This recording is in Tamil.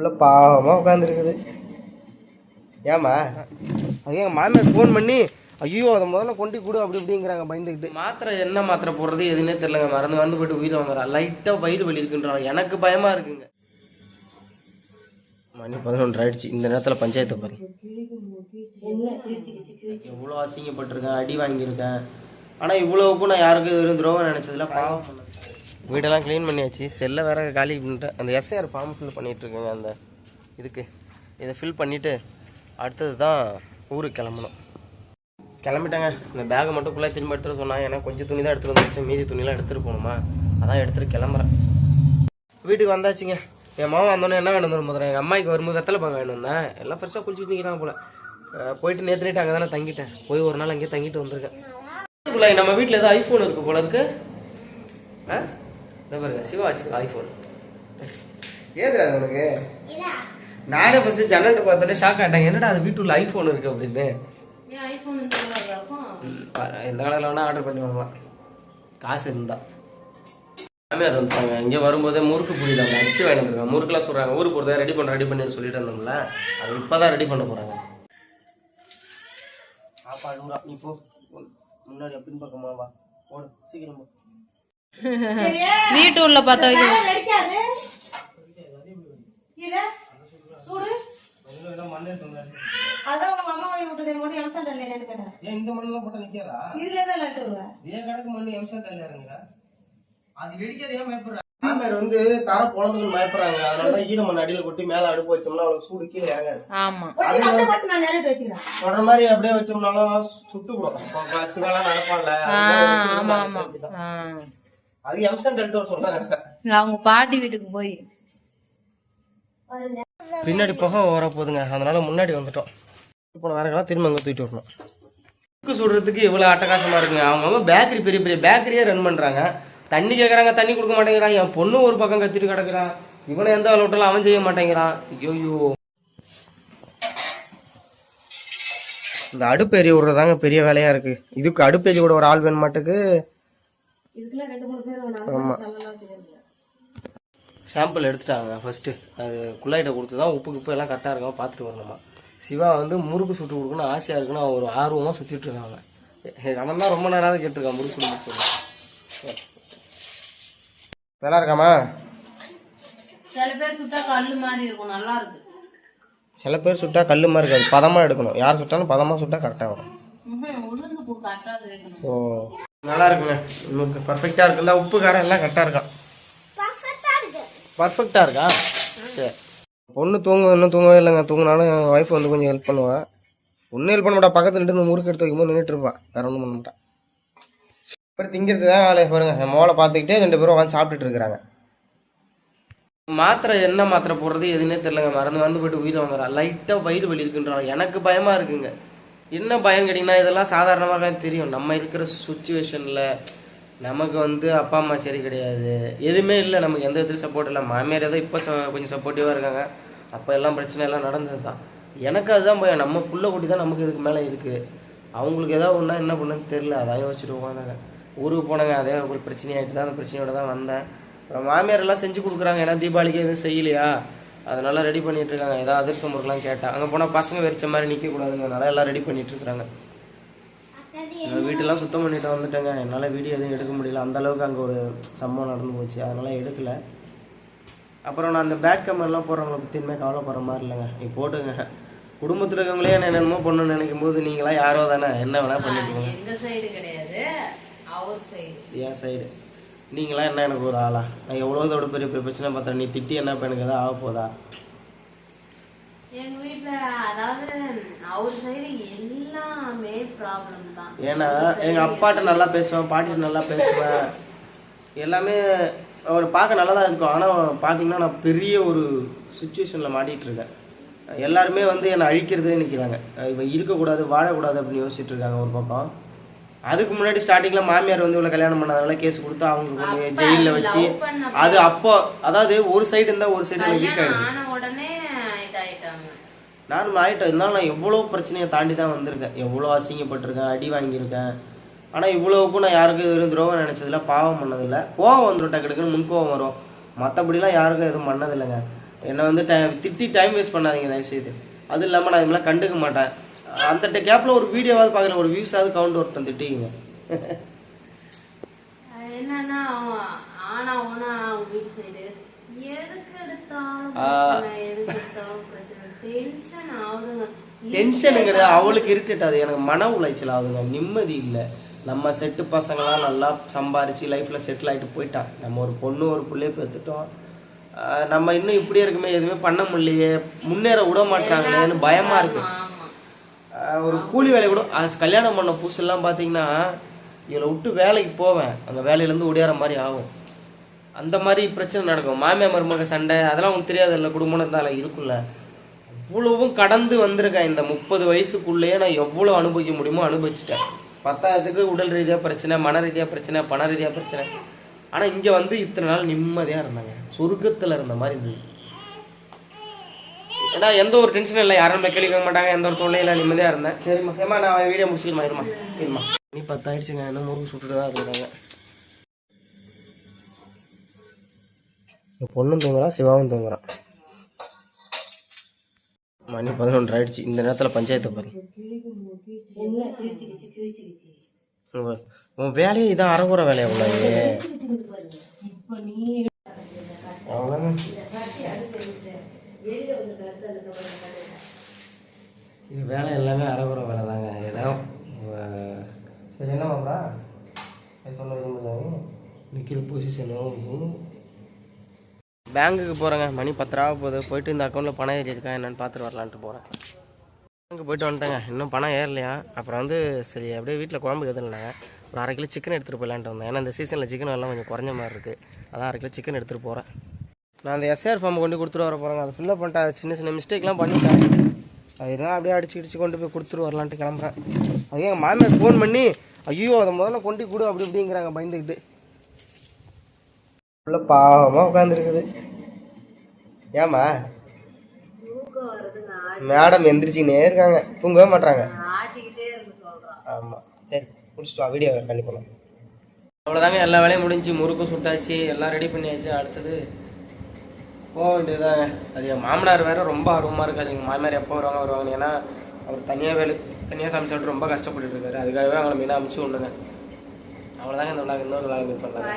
உள்ள பாவமாக உட்காந்துருக்குது ஏமா அது எங்கள் மாமியார் ஃபோன் பண்ணி ஐயோ அதை முதல்ல கொண்டு கொடு அப்படி இப்படிங்கிறாங்க பயந்துக்கிட்டு மாத்திரை என்ன மாத்திரை போடுறது எதுனே தெரியலங்க. மறந்து வந்து போயிட்டு உயிரை வாங்குறான் லைட்டாக வயிறு வலி இருக்குன்றான் எனக்கு பயமாக இருக்குங்க. மணி பதினொன்று ஆயிடுச்சு. இந்த நேரத்தில் பஞ்சாயத்தை பாருங்க எவ்வளோ அசிங்கப்பட்டிருக்கேன். அடி வாங்கியிருக்கேன். ஆனால் இவ்வளோவுக்கும் நான் யாருக்கும் எதுவும் துரோகம் நினச்சதில்ல. பாவம் பண்ணேன். வீடெல்லாம் க்ளீன் பண்ணியாச்சு. செல்லை வேற காலி பண்ணிட்டேன். அந்த எஸ்ஐஆர் ஃபார்ம் ஃபில் பண்ணிகிட்ருக்கேங்க அந்த இதுக்கு. இதை ஃபில் பண்ணிவிட்டு அடுத்தது தான் ஊருக்கு கிளம்பணும். கிளம்பிட்டாங்க. இந்த பேகை மட்டும் ஃபுல்லாக திரும்ப எடுத்துகிட்டு சொன்னாங்க. ஏன்னா கொஞ்சம் துணி தான் எடுத்துகிட்டு வந்துச்சு மீதி துணிலாம் எடுத்துகிட்டு போகணுமா? அதான் எடுத்துகிட்டு கிளம்புறேன். வீட்டுக்கு வந்தாச்சுங்க. என் மாமா வந்தோடனே என்ன வேணும் முதல்ல எங்கள் அம்மாய்க்கு வரும்போது வெத்தலை பாக்க வேணும் வந்தேன். எல்லாம் ஃப்ரெஷ்ஷாக குளிச்சு நிற்கிறாங்க போல. போயிட்டு நேற்று நைட்டு அங்கே தானே தங்கிட்டேன். போய் ஒரு நாள் அங்கேயே தங்கிட்டு வந்திருக்கேன். நம்ம வீட்டில் ஏதோ ஐஃபோன் இருக்குது போல இருக்குது ஆ இந்த பாருங்க சிவா வச்சிருக்க ஐஃபோன் ஏதுடா அது உனக்கு? நானே ஃபர்ஸ்ட் ஜன்னல்ட்ட பார்த்தோன்னே ஷாக் ஆயிட்டாங்க என்னடா அது வீட்டுல ஐஃபோன் இருக்கு அப்படின்னு. எந்த கடையில் வேணா ஆர்டர் பண்ணி வாங்கலாம். காசு இருந்தா. மாமியார் வந்துட்டாங்க இங்கே வரும்போதே முறுக்கு புரியுதாங்க அச்சு வாங்கி வந்துருக்காங்க. முறுக்குலாம் சொல்கிறாங்க ஊருக்கு போகிறத ரெடி பண்ண ரெடி பண்ணி சொல்லிட்டு இருந்தோம்ல அது இப்போ தான் ரெடி பண்ண போகிறாங்க பாப்பா அழுகுறா நீ போ. முன்னாடி அப்படின்னு பக்கமா வா. போடு சீக்கிரம் வீட்டு உள்ள பார்த்த வந்து தர குழந்தைகள் பயப்படுறாங்க. அதனால தான் ஈர மண் அடியில் கொட்டி மேலே அடுப்பு வச்சோம்னா அவளுக்கு சூடு கீழே இறங்காது. சொல்ற மாதிரி அப்படியே வச்சோம்னாலும் சுட்டு விடும் நடப்பான்ல ஆமா ஆமா. ஆ. அது எம்சன் டெல்டோர் சொல்றாங்க இல்ல, அவங்க பாட்டி வீட்டுக்கு போய். பின்னாடி புகை வர போகுதுங்க. அதனால முன்னாடி வந்துட்டோம். இப்போ வரங்களாம் திரும்ப அங்கே தூக்கிட்டு வரணும். முறுக்கு சுடுறதுக்கு இவ்வளோ அட்டகாசமாக இருக்குங்க. அவங்கவுங்க பேக்கரி பெரிய பெரிய பேக்கரியே ரன் பண்ணுறாங்க தண்ணி கேட்குறாங்க தண்ணி கொடுக்க மாட்டேங்கிறான். என் பொண்ணு ஒரு பக்கம் கத்திட்டு கிடக்குறான். இவனை எந்த வேலை விட்டாலும் அவன் செய்ய மாட்டேங்கிறான். ஐயோ இந்த அடுப்பு எரிய விடுறதாங்க பெரிய வேலையாக இருக்குது இதுக்கு அடுப்பு எரிய கூட ஒரு ஆள் வேணும் மாட்டுக்கு இதுக்கெல்லாம் ரெண்டு மூணு பேர் வேணும் ஆமாம் சாம்பிள் எடுத்துட்டாங்க ஃபர்ஸ்ட்டு அது குள்ளாயிட்ட கொடுத்து தான் உப்பு உப்பு எல்லாம் கரெக்டாக இருக்காம பார்த்துட்டு வரணுமா. சிவா வந்து முறுக்கு சுட்டு கொடுக்கணும் ஆசையாக இருக்குன்னு அவன் ஒரு ஆர்வமாக சுற்றிட்டு இருக்காங்க அவன் தான் ரொம்ப நேரம் கேட்டிருக்கான் முறுக்கு சுட்டு சொல்லி. நல்லா இருக்காமா? சில பேர் சுட்டா கல்லு மாதிரி இருக்கும் நல்லா இருக்கு. சில பேர் சுட்டா கல் மாதிரி இருக்காது. பதமாக எடுக்கணும். யார் சுட்டாலும் பதமாக சுட்டா கரெக்டாக வரும். ஓ. நல்லா இருக்குங்க உங்களுக்கு பர்ஃபெக்டாக இருக்குல்ல. உப்பு காரம் எல்லாம் கரெக்டாக இருக்கான் பர்ஃபெக்டாக இருக்கா. சரி. பொண்ணு தூங்க இன்னும் தூங்கவே இல்லைங்க. தூங்கினாலும் என் ஒய்ஃப் வந்து கொஞ்சம் ஹெல்ப் பண்ணுவா. ஒன்றும் ஹெல்ப் பண்ண மாட்டா பக்கத்துல இருந்து முறுக்கு எடுத்து வைக்கும்போது நின்றுட்டு இருப்பான் வேற ஒன்றும் பண்ண மாட்டான் அப்புறம் திங்கிறது தான் வேலையை பாருங்க. என் மோளை பார்த்துக்கிட்டே ரெண்டு பேரும் உட்காந்து சாப்பிட்டுட்டு இருக்கிறாங்க. மாத்திரை என்ன மாத்திரை போடுறது எதுனே தெரியலங்க. மறந்து வந்து போயிட்டு உயிரை வாங்குறான் லைட்டாக வயிறு வலி இருக்குன்றான் எனக்கு பயமாக இருக்குங்க. என்ன பயம் கேட்டிங்கன்னா இதெல்லாம் சாதாரணமாக தெரியும். நம்ம இருக்கிற சுச்சுவேஷனில் நமக்கு வந்து அப்பா அம்மா சரி கிடையாது. எதுவுமே இல்லை. நமக்கு எந்த விதத்துலையும் சப்போர்ட் இல்லை. மாமியார் ஏதோ இப்போ கொஞ்சம் சப்போர்ட்டிவாக இருக்காங்க. அப்போ எல்லாம் பிரச்சனை எல்லாம் நடந்தது தான். எனக்கு அதுதான் பயம். நம்ம புள்ள குட்டி தான் நமக்கு இதுக்கு மேலே இருக்குது அவங்களுக்கு ஏதாவது ஒன்றா என்ன பண்ணுன்னு தெரில அதான் யோசிச்சுட்டு உட்காந்தாங்க ஊருக்கு போனாங்க. அதே ஒரு பிரச்சனையாகிட்டு தான் அந்த பிரச்சனையோட தான் வந்தேன். அப்புறம் மாமியார் எல்லாம் செஞ்சு கொடுக்குறாங்க. ஏன்னா தீபாவளிக்கு எதுவும் செய்யலையா? அதனால ரெடி பண்ணிட்டு இருக்காங்க ஏதாவது அதிர்ஷ்டம் முறுக்கெல்லாம் கேட்டேன் அங்கே போனால் பசங்க வெறிச்ச மாதிரி நிற்க கூடாதுங்க அதனால எல்லாம் ரெடி பண்ணிட்டு இருக்காங்க நான் வீட்டெல்லாம் சுத்தம் பண்ணிட்டு வந்துட்டேங்க. என்னால் வீடியோ எதுவும் எடுக்க முடியல. அந்த அளவுக்கு அங்கே ஒரு சம்பவம் நடந்து போச்சு. அதனால எடுக்கல. அப்புறம் நான் அந்த பேட் கமெண்ட்லாம் போடுறவங்களை பற்றி இனிமேல் கவலைப்படுற மாதிரி இல்லைங்க. நீ போட்டுங்க. குடும்பத்தில் இருக்கவங்களே என்ன என்னமோ பண்ணணும்னு நினைக்கும் போது நீங்களாம் யாரோ தானே. என்ன வேணால் பண்ணிக்கோங்க. எங்க சைடு கிடையாது. அவர் சைடு என் சைடு நீங்களாம் என்ன எனக்கு ஒரு ஆளா? நான் எவ்வளோ இதோட பெரிய பெரிய பிரச்சனை பார்த்தேன் நீ திட்டி என்ன இப்போ எனக்கு எதாவது ஆக போதா? எங்க வீட்ல அதாவது அவர் சைடு எல்லாமே ப்ராப்ளம் தான். ஏன்னா எங்கள் அப்பாட்ட நல்லா பேசுவேன் பாட்டிட்ட நல்லா பேசுவேன். எல்லாமே அவர் பார்க்க நல்லா தான் இருக்கும். ஆனால் பார்த்தீங்கன்னா நான் பெரிய ஒரு சுச்சுவேஷனில் மாட்டிகிட்டு இருக்கேன். எல்லாருமே வந்து என்னை அழிக்கிறதே நிற்கிறாங்க இவன் இருக்கக்கூடாது வாழக்கூடாது அப்படின்னு யோசிச்சுட்டு இருக்காங்க ஒரு பக்கம். அதுக்கு முன்னாடி ஸ்டார்டிங்கில் மாமியார் வந்து இவ்வளோ கல்யாணம் பண்ணதுனால கேஸ் கொடுத்து அவங்க கொண்டு போய் ஜெயிலில் வச்சு அது அப்போ அதாவது ஒரு சைடு இருந்தால் ஒரு சைடு வீக் இதாயிட்டாங்க. நானும் ஆயிட்டேன். இருந்தாலும் நான் எவ்வளோ பிரச்சனையை தாண்டி தான் வந்திருக்கேன். எவ்வளோ அசிங்கப்பட்டிருக்கேன் அடி வாங்கியிருக்கேன். ஆனால் இவ்வளோவுக்கும் நான் யாருக்கும் எதுவும் துரோகம் நினச்சதில்ல பாவம் பண்ணதில்லை. கோவம் வந்துடும் டக்கு டக்குன்னு முன்கோவம் வரும். மற்றபடிலாம் யாருக்கும் எதுவும் பண்ணதில்லைங்க. என்னை வந்து டைம் திட்டி டைம் வேஸ்ட் பண்ணாதீங்க தயவு செய்து அது இல்லாமல் நான் இதுமாதிரி கண்டுக்க மாட்டேன். அந்த கேப்பில் ஒரு வீடியோவாவது பார்க்கல ஒரு வியூஸாவது கவுண்ட் ஒருத்தன் திட்டிங்க அது என்னன்னா ஆனா உனா அவங்க வீட்டு சைடு எதுக்கு எடுத்தாலும் ஆ. பிரச்சனை எதுக்கு எடுத்தாலும் பிரச்சனை. டென்ஷன் ஆகுதுங்க. டென்ஷனுங்கிறது அவளுக்கு இரிட்டேட் ஆகுது. எனக்கு மன உளைச்சல் ஆகுதுங்க. நிம்மதி இல்லை. நம்ம செட்டு பசங்களாம் நல்லா சம்பாரிச்சு லைஃப்பில் செட்டில் ஆகிட்டு போயிட்டான் நம்ம ஒரு பொண்ணு ஒரு பிள்ளைய பெற்றுட்டோம் நம்ம இன்னும் இப்படியே இருக்குமே. எதுவுமே பண்ண முடியலையே. முன்னேற விட மாட்டாங்களேன்னு பயமா இருக்கு. ஆமா ஆஹ் ஒரு கூலி வேலை கூட கல்யாணம் பண்ண புதுசெல்லாம் பார்த்தீங்கன்னா இதில் விட்டு வேலைக்கு போவேன். அந்த வேலையிலேருந்து ஒடியாற மாதிரி ஆகும். அந்த மாதிரி பிரச்சனை நடக்கும். மாமியார் மருமக சண்டை அதெல்லாம் உங்களுக்கு தெரியாதுல்ல குடும்பத்தால இருக்குல்ல. அவ்வளவும் கடந்து வந்திருக்கேன். இந்த முப்பது வயசுக்குள்ளேயே நான் எவ்வளோ அனுபவிக்க முடியுமோ அனுபவிச்சிட்டேன். பத்தாயிரத்துக்கு உடல் ரீதியாக பிரச்சனை மன ரீதியாக பிரச்சனை பண ரீதியாக பிரச்சனை. ஆனால் இங்கே வந்து இத்தனை நாள் நிம்மதியாக இருந்தாங்க. சொர்க்கத்தில் இருந்த மாதிரி இருந்தது. ஏன்னா எந்த ஒரு டென்ஷனும் இல்லை. யாரும் நம்மளை கேள்வி மாட்டாங்க. எந்த ஒரு தொல்லையும் இல்லை. நிம்மதியாக இருந்தேன். சரிம்மா. ஏமா நான் வீடியோ முடிச்சுக்கணுமா இருமா இருமா நீ பத்தாயிடுச்சுங்க. இன்னும் முறுக்கு சுட்டுட்டு தான் இருக்காங்க பொண்ணும் தூங்குறான் சிவாவும் தூங்குறான். மணி பதினொன்று ஆயிடுச்சு. இந்த நேரத்தில் பஞ்சாயத்தை பாரு. உன் வேலையே இதான் அறகுற வேலையா உள்ளாயே இப்ப நீ அவ்வளோதான் அடுத்து அந்த இது வேலை எல்லாமே அறகுற வேலை தாங்க. ஏதாவது சரி என்ன பண்ணுறா சொல்ல விரும்புகிறாங்க நிற்கிற பொசிஷனும் பேங்குக்கு போகிறேங்க மணி பத்து ரூபா போகுது. போயிட்டு இந்த அக்கௌண்ட்டில் பணம் ஏறி என்னென்னு என்னன்னு பார்த்துட்டு வரலான்ட்டு போகிறேன் பேங்க்கு போயிட்டு வந்துட்டேங்க. இன்னும் பணம் ஏறலையா? அப்புறம் வந்து சரி அப்படியே வீட்டில் குழம்பு எதிர்னாங்க ஒரு அரை கிலோ சிக்கன் எடுத்துகிட்டு போயிடலான்ட்டு வந்தேன் ஏன்னா இந்த சீசனில் சிக்கன் எல்லாம் கொஞ்சம் குறைஞ்ச மாதிரி இருக்குது அதான் அரை கிலோ சிக்கன் எடுத்துகிட்டு போகிறேன் நான் அந்த எஸ்ஆர் ஃபார்ம் கொண்டு கொடுத்துட்டு வர போகிறேங்க அதை ஃபில்லப் பண்ணிட்டேன் சின்ன சின்ன மிஸ்டேக்லாம் பண்ணிட்டேன் அதுதான் அப்படியே அடிச்சு அடிச்சு கொண்டு போய் கொடுத்துட்டு வரலான்ட்டு கிளம்புறேன். அது எங்கள் மாமியார் ஃபோன் பண்ணி ஐயோ அதை முதல்ல கொண்டு கொடு அப்படி இப்படிங்கிறாங்க பயந்துக்கிட்டு உள்ள பாவமாக உட்காந்துருக்குது ஏம்மா? மேடம் எந்திரிச்சிக்கினே இருக்காங்க. தூங்கவே மாட்றாங்க. ஆமாம் சரி முடிச்சுட்டு வா வீடியோ கண்டிப்பாக அவ்வளோதாங்க எல்லா வேலையும் முடிஞ்சு முறுக்கு சுட்டாச்சு. எல்லாம் ரெடி பண்ணியாச்சு. அடுத்தது போக வேண்டியதுதாங்க அது என் மாமனார் வேற ரொம்ப ஆர்வமாக இருக்காது எங்கள் மாமியார் எப்போ வருவாங்க வருவாங்க ஏன்னா அவர் தனியாக வேலை தனியாக சமைச்சிட்டு ரொம்ப கஷ்டப்பட்டுட்டு இருக்காரு. அதுக்காகவே அவங்களை மீனாக அமுச்சு விடுங்க அவ்வளோதாங்க இந்த விழா இன்னொரு விழா மீட் பண்ணலாம்